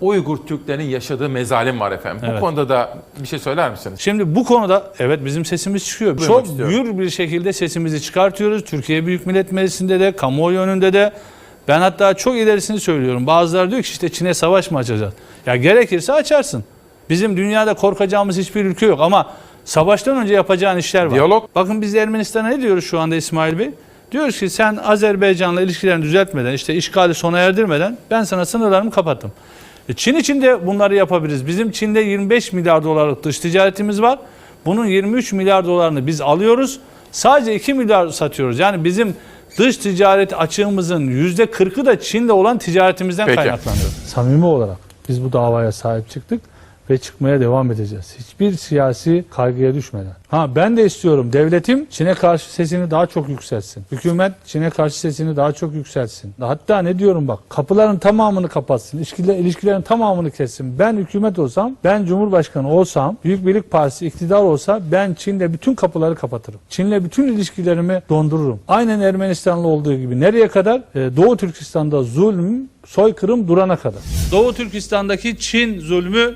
Uygur Türklerin yaşadığı mezalim var efendim. Bu Evet. konuda da bir şey söyler misiniz? Şimdi bu konuda evet bizim sesimiz çıkıyor. Duymak Çok istiyorum. gür bir şekilde sesimizi çıkartıyoruz. Türkiye Büyük Millet Meclisi'nde de, kamuoyu önünde de. Ben hatta çok ilerisini söylüyorum. Bazıları diyor ki işte Çin'e savaş mı açacağız? Ya gerekirse açarsın. Bizim dünyada korkacağımız hiçbir ülke yok ama savaştan önce yapacağın işler var. Diyalog. Bakın biz Ermenistan'a ne diyoruz şu anda İsmail Bey? Diyoruz ki sen Azerbaycan'la ilişkilerini düzeltmeden, işte işgali sona erdirmeden ben sana sınırlarımı kapattım. E, Çin için de bunları yapabiliriz. Bizim Çin'de 25 milyar dolarlık dış ticaretimiz var. Bunun 23 milyar dolarını biz alıyoruz. Sadece 2 milyar satıyoruz. Yani bizim dış ticaret açığımızın %40'ı da Çin'le olan ticaretimizden Peki. kaynaklanıyor. Samimi olarak biz bu davaya sahip çıktık ve çıkmaya devam edeceğiz. Hiçbir siyasi kaygıya düşmeden. Ha ben de istiyorum devletim Çin'e karşı sesini daha çok yükseltsin. Hükümet Çin'e karşı sesini daha çok yükseltsin. Hatta ne diyorum bak kapıların tamamını kapatsın. İlişkiler, ilişkilerin tamamını kessin. Ben hükümet olsam, ben cumhurbaşkanı olsam, Büyük Birlik Partisi iktidar olsa ben Çin'de bütün kapıları kapatırım. Çin'le bütün ilişkilerimi dondururum. Aynen Ermenistan'la olduğu gibi. Nereye kadar? Ee, Doğu Türkistan'da zulüm, soykırım durana kadar. Doğu Türkistan'daki Çin zulmü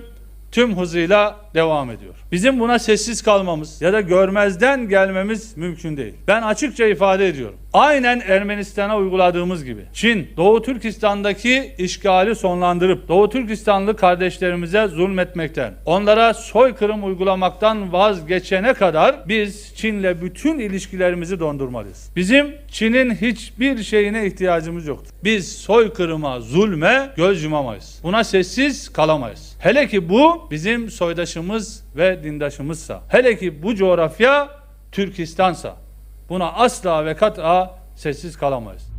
tüm hızıyla devam ediyor. Bizim buna sessiz kalmamız ya da görmezden gelmemiz mümkün değil. Ben açıkça ifade ediyorum. Aynen Ermenistan'a uyguladığımız gibi Çin Doğu Türkistan'daki işgali sonlandırıp Doğu Türkistanlı kardeşlerimize zulmetmekten, onlara soykırım uygulamaktan vazgeçene kadar biz Çin'le bütün ilişkilerimizi dondurmalıyız. Bizim Çin'in hiçbir şeyine ihtiyacımız yoktur. Biz soykırıma, zulme göz yumamayız. Buna sessiz kalamayız. Hele ki bu bizim soydaşımız ve dindaşımızsa. Hele ki bu coğrafya Türkistan'sa. Buna asla ve kat'a sessiz kalamayız.